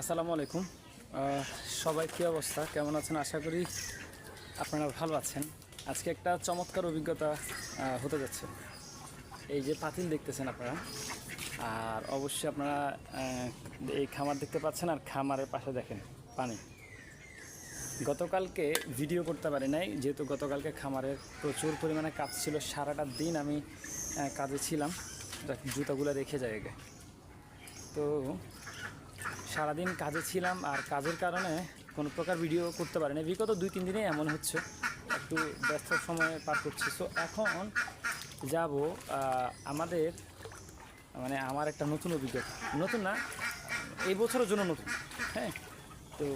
আসসালামু আলাইকুম। সবাই কী অবস্থা? কেমন আছেন? আশা করি আপনারা ভালো আছেন। আজকে একটা চমৎকার অভিজ্ঞতা হতে যাচ্ছে। এই যে পাতিল দেখতেছেন আপনারা, আর অবশ্যই আপনারা এই খামার দেখতে পাচ্ছেন, আর খামারের পাশে দেখেন পানি। গতকালকে ভিডিও করতে পারি নাই, যেহেতু গতকালকে খামারের প্রচুর পরিমাণে কাজ ছিল, সারাটা দিন আমি কাজে ছিলাম। জুতাগুলো রেখে যায় তো সারাদিন কাজে ছিলাম আর কাজের কারণে কোনো প্রকার ভিডিও করতে পারিনি। বিগত দুই, তিন দিনে এমন হচ্ছে। একটু ব্যস্ত সময় পার করছি। সো এখন যাব আমাদের মানে আমার একটা নতুন অভিজ্ঞতা। নতুন না, এই বছরের জন্য নতুন। হ্যাঁ? তো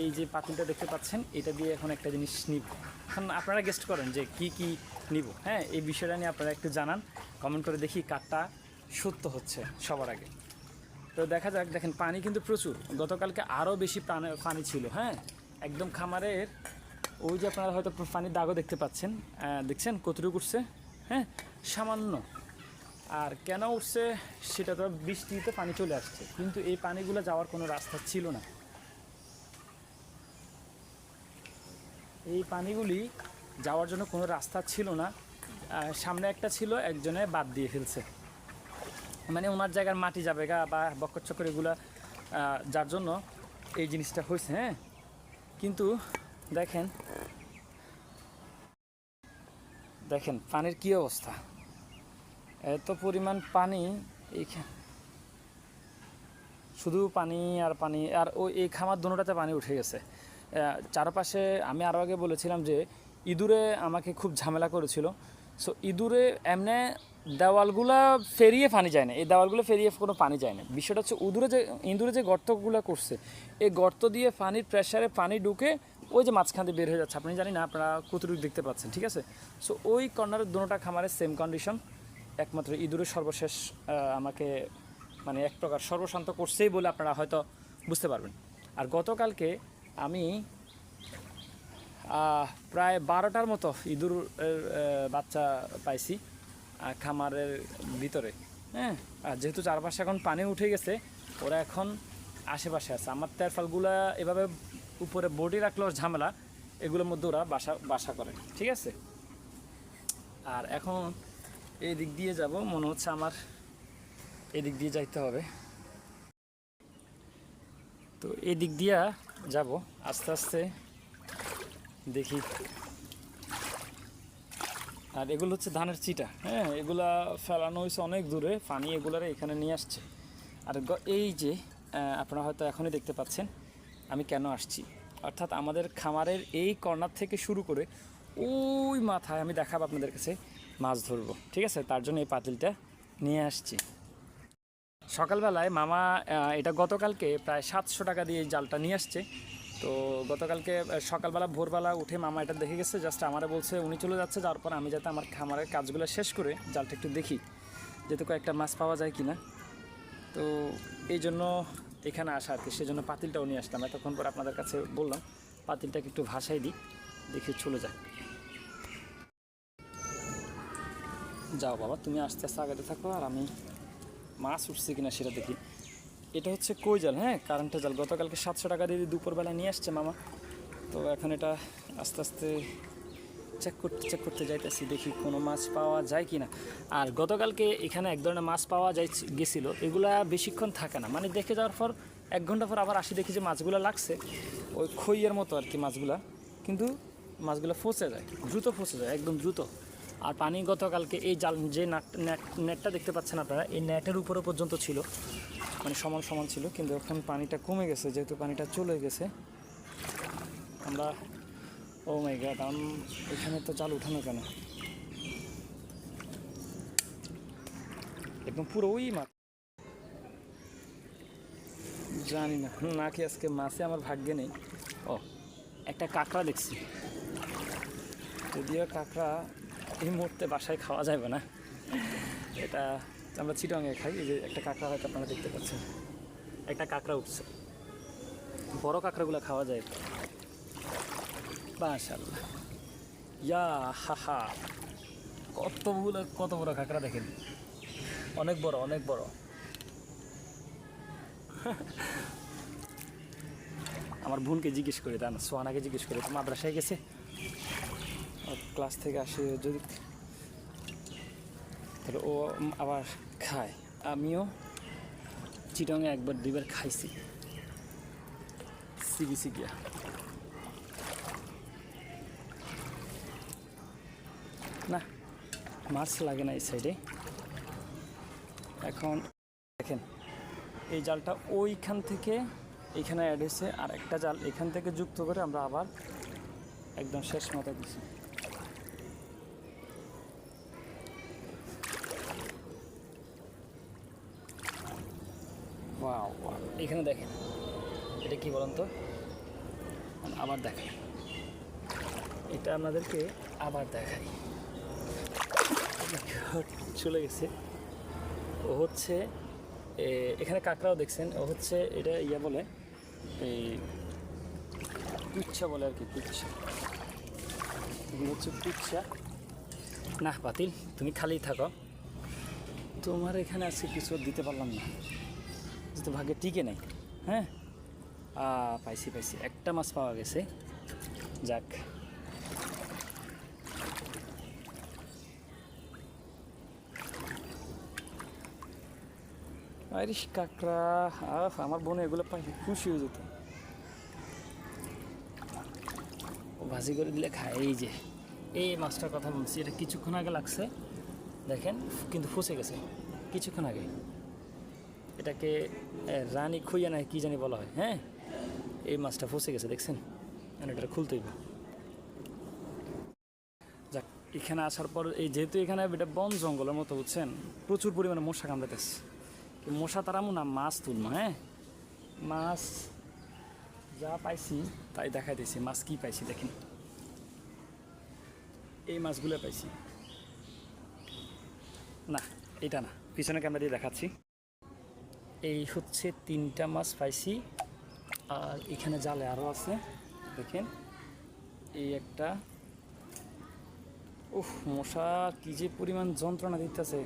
এই যে পাতিলটা দেখতে পাচ্ছেন, এটা দিয়ে এখন একটা জিনিস নিব। এখন আপনারা গেস্ট করেন যে কি কি নিব। হ্যাঁ? এই বিষয়টা নিয়ে আপনারা একটু জানান। কমেন্ট করে দেখি কারটা সত্য হচ্ছে সবার আগে। তো দেখা যাক, দেখেন, পানি কিন্তু প্রচুর। গতকালকে আরও বেশি পানি ছিল হ্যাঁ? একদম খামারের ওই যে আপনারা হয়তো পানির দাগও দেখতে পাচ্ছেন দেখছেন? কতটুকু উঠছে? হ্যাঁ? সামান্য। আর কেন উঠছে? সেটা তো বৃষ্টিতে পানি চলে আসছে। কিন্তু এই পানিগুলো যাওয়ার কোনো রাস্তা ছিল না। এই পানিগুলি যাওয়ার জন্য কোনো রাস্তা ছিল না। সামনে একটা ছিল, একজনে বাদ দিয়ে ফেলছে। মানে ওনার জায়গার মাটি যাবে গা বা বক্কর এগুলা যার জন্য এই জিনিসটা হয়েছে হ্যাঁ? কিন্তু দেখেন দেখেন পানির কি অবস্থা? এত পরিমাণ পানি এইখানে শুধু পানি আর পানি, আর ওই এই খামার দুটাতে পানি উঠে গেছে। চারপাশে আমি আরও আগে বলেছিলাম যে ইঁদুরে আমাকে খুব ঝামেলা করেছিল। সো ইঁদুরে এমনি দেওয়ালগুলা ফেরিয়ে পানি যায় না। এই দেওয়ালগুলো ফেরিয়ে কোনো পানি যায় না। বিষয়টা হচ্ছে উদুরে যে, ইঁদুরে যে গর্তগুলো করছে, এই গর্ত দিয়ে পানির প্রেশারে পানি ঢুকে ওই যে মাঝখান দিয়ে বের হয়ে যাচ্ছে। আপনি জানি না, আপনারা কতটুকু দেখতে পাচ্ছেন, ঠিক আছে? সো ওই কর্নারের দুটোটা খামারের সেম কন্ডিশন একমাত্র ইঁদুরের সর্বশেষ আমাকে মানে এক প্রকার সর্বশান্ত করছেই বলে আপনারা হয়তো বুঝতে পারবেন। আর গতকালকে আমি প্রায় বারোটার মতো ইঁদুর বাচ্চা পাইছি খামারের ভিতরে। হ্যাঁ আর যেহেতু চারপাশে এখন পানি উঠে গেছে, ওরা এখন আশেপাশে আছে। আমার তেরফালগুলা এভাবে উপরে বডি রাখলেও ঝামেলা, এগুলোর মধ্যে ওরা বাসা বাসা করে, ঠিক আছে? আর এখন এই দিক দিয়ে যাব, মনে হচ্ছে আমার এদিক দিয়ে যাইতে হবে। তো এই দিক দিয়া যাব, আস্তে আস্তে দেখি। আর এগুলো হচ্ছে ধানের চিটা। হ্যাঁ এগুলা ফেলানো হয়েছে অনেক দূরে, পানি এগুলারে এখানে নিয়ে আসছে। আর এই যে আপনারা হয়তো এখনই দেখতে পাচ্ছেন, আমি কেন আসছি? অর্থাৎ আমাদের খামারের এই কর্নার থেকে শুরু করে ওই মাথায় আমি দেখাবো আপনাদের কাছে মাছ ধরবো। ঠিক আছে? তার জন্য এই পাতিলটা নিয়ে আসছি। সকালবেলায় মামা এটা গতকালকে প্রায় সাতশো টাকা দিয়ে জালটা নিয়ে আসছে। তো গতকালকে সকালবেলা ভোরবেলা উঠে মামা এটা দেখে গেছে জাস্ট আমারে বলছে, উনি চলে যাচ্ছে, যাওয়ার পর আমি যাতে আমার খামারের কাজগুলো শেষ করে জালটা একটু দেখি যাতে কয়েকটা মাছ পাওয়া যায় কিনা। তো এই জন্য এখানে আসা আর কি, সেজন্য পাতিলটাও নিয়ে আসলাম। এতক্ষণ পর আপনাদের কাছে বললাম, পাতিলটাকে একটু ভাসাই দিই, দেখে চলে যায় যাও বাবা, তুমি আস্তে আস্তে আগাতে থাকো আর আমি মাছ উঠছে কিনা সেটা দেখি। এটা হচ্ছে কই জাল হ্যাঁ? কারেন্টের জাল। গতকালকে সাতশো টাকা দিয়ে দুপুরবেলা নিয়ে আসছে মামা। তো এখন এটা আস্তে আস্তে চেক করতে চেক করতে যাইতেছি, দেখি কোনো মাছ পাওয়া যায় কি না আর গতকালকে এখানে এক ধরনের মাছ পাওয়া যাই, গেছিল। এগুলা বেশিক্ষণ থাকে না। মানে দেখে যাওয়ার পর, এক ঘণ্টা পর আবার আসি, দেখি যে মাছগুলো লাগছে। ওই খইয়ের মতো আর কি মাছগুলা। কিন্তু মাছগুলো ফসে যায়, দ্রুত ফসে যায়, একদম দ্রুত। আর পানি গতকালকে এই জাল যে নাট, নেট, নেটটা দেখতে পাচ্ছেন আপনারা, এই নেটের উপরে পর্যন্ত ছিল। মানে সমান সমান ছিল, কিন্তু এখন পানিটা কমে গেছে, যেহেতু পানিটা চলে গেছে। আমরা ও মাই গড আম, এখানে তো জাল উঠানো কেন? একদম পুরো ওই মাছ জানি না নাকি আজকে মাছে আমার ভাগ্যে নেই। ও একটা কাঁকড়া দেখছি। যদিও কাঁকড়া এই মুহূর্তে বাসায় খাওয়া যাবে না। এটা আমরা চিটংয়ে খাই, এই যে একটা কাঁকড়া হয়তো আপনারা দেখতে পাচ্ছেন। একটা কাঁকড়া উঠছে। বড় কাঁকড়াগুলো খাওয়া যায়। মাশাল্লাহ ইয়া হা হা। কতগুলো কত বড় কাঁকড়া দেখেন। অনেক বড় অনেক বড়। আমার বোনকে জিজ্ঞেস করি তা না, সোহানাকে জিজ্ঞেস করি মাদ্রাসায় গেছে। ক্লাস থেকে আসে যদি তাহলে ও আবার খায়। আমিও চিটংয়ে একবার দুইবার খাইছি। সিবিসি গিয়া। না, মাছ লাগে না এই সাইডে এখন দেখেন, এই জালটা ওইখান থেকে এইখানে অ্যাড হয়েছে। আর একটা জাল এখান থেকে যুক্ত করে আমরা আবার একদম শেষ মাথা দিছি। এখানে দেখেন। এটা কি বলেন তো? আবার দেখেন এটা আপনাদেরকে আবার দেখাই। চলে গেছে। ও হচ্ছে এখানে কাঁকড়াও দেখছেন। ও হচ্ছে এটা ইয়া বলে এই কুচ্ছা বলে আর কি, কুচ্ছা। হচ্ছে কুচ্ছা। না বাতিল, তুমি খালি থাকো। তোমার এখানে আজকে কিছু দিতে পারলাম না। যেহেতু ভাগ্যে টিকে নাই হ্যাঁ? পাইছি পাইছি। একটা মাছ পাওয়া গেছে। যাক। আইরিশ কাঁকড়া, আহ, আমার বোন এগুলো পাই খুশি হয়ে যেত। ভাজি করে দিলে খায়, এই যে। এই মাছটার কথা বলছি এটা কিছুক্ষণ আগে লাগছে। দেখেন, কিন্তু ফুসে গেছে। কিছুক্ষণ আগে। এটাকে রানী খুইয়া না কি জানি বলা হয় হ্যাঁ? এই মাছটা ফসে গেছে, দেখছেন? মানে এটা খুলতেই। যাক, এখানে আসার পর এই যেহেতু এখানে এটা বন জঙ্গলের মতো, বুঝছেন? প্রচুর পরিমাণে মশা কামড়াতেছে মশা তারামু না মাছ তুলবো হ্যাঁ? মাছ যা পাইছি তাই দেখাইতেছি। মাছ কি পাইছি, দেখেন। এই মাছগুলো পাইছি। না, এটা না, পিছনে ক্যামেরা দিয়ে দেখাচ্ছি। এই হচ্ছে তিনটা মাছ পাইছি। আর এখানে জালে আরও আছে, দেখেন। এই একটা, উফ, মশা কি যে পরিমাণ যন্ত্রণা দিতেছে।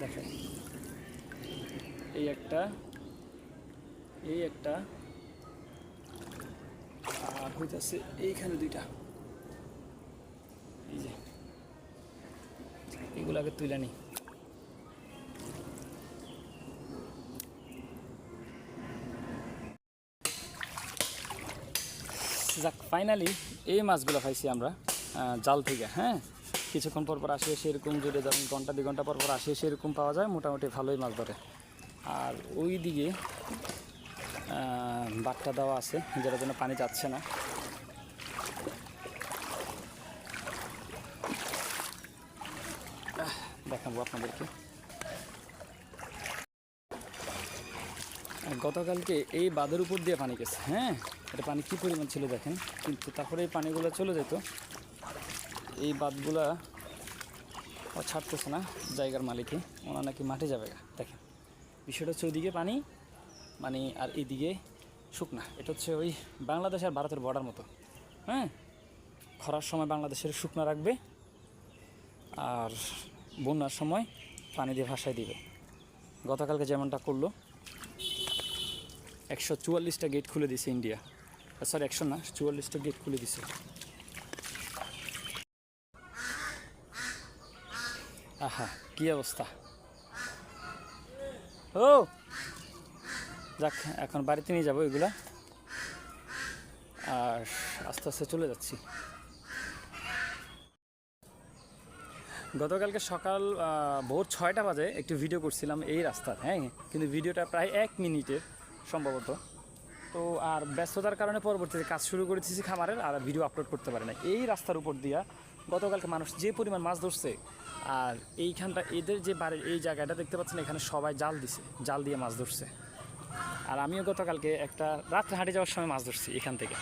দেখেন, এই একটা এই একটা, আর হইতেছে এইখানে দুইটা। এই যে, এগুলো আগে তুলে নিই যাক ফাইনালি এই মাছগুলো পাইছি আমরা জাল থেকে হ্যাঁ? কিছুক্ষণ পর পর আসে সেরকম জুড়ে যখন ঘণ্টা, দুই ঘণ্টা পর পর আসে সেরকম পাওয়া যায়, মোটামুটি ভালোই মাছ ধরে। আর ওই দিকে বাট্টা দেওয়া আছে, যেটার জন্য পানি যাচ্ছে না। দেখাবো আপনাদেরকে। গতকালকে এই বাঁধের উপর দিয়ে পানি গেছে হ্যাঁ? এটা পানি কী পরিমাণ ছিল দেখেন? কিন্তু তারপরে এই পানিগুলো চলে যেত। এই বাঁধগুলা ও ছাড়তেছে না জায়গার মালিকে ওনার নাকি মাঠে যাবে। দেখেন, বিষয়টা হচ্ছে ওইদিকে পানি মানে আর এইদিকে শুকনা। এটা হচ্ছে ওই বাংলাদেশ আর ভারতের বর্ডার মতো। হ্যাঁ? খরার সময় বাংলাদেশের শুকনা রাখবে আর বন্যার সময় পানি দিয়ে ভাসায় দিবে। গতকালকে যেমনটা করল, একশো চুয়াল্লিশটা গেট খুলে দিয়েছে ইন্ডিয়া সরি একশো না, চুয়াল্লিশটা গেট খুলে দিছে। আহা, কি অবস্থা? ও! যাক, এখন বাড়িতে নিয়ে যাব এগুলা। আর আস্তে আস্তে চলে যাচ্ছি। গতকালকে সকাল ভোর ছয়টা বাজে একটু ভিডিও করছিলাম এই রাস্তার হ্যাঁ? কিন্তু ভিডিওটা প্রায় এক মিনিটের সম্ভবত। তো আর ব্যস্ততার কারণে পরবর্তীতে কাজ শুরু করেছি খামারের আর ভিডিও আপলোড করতে পারে না এই রাস্তার উপর দিয়া গতকালকে মানুষ যে পরিমাণ মাছ ধরছে আর এইখানটা এদের যে বাড়ির এই জায়গাটা দেখতে পাচ্ছেন, এখানে সবাই জাল দিছে, জাল দিয়ে মাছ ধরছে। আর আমিও গতকালকে একটা রাত্রে হাঁটে যাওয়ার সময় মাছ ধরছি এখান থেকে।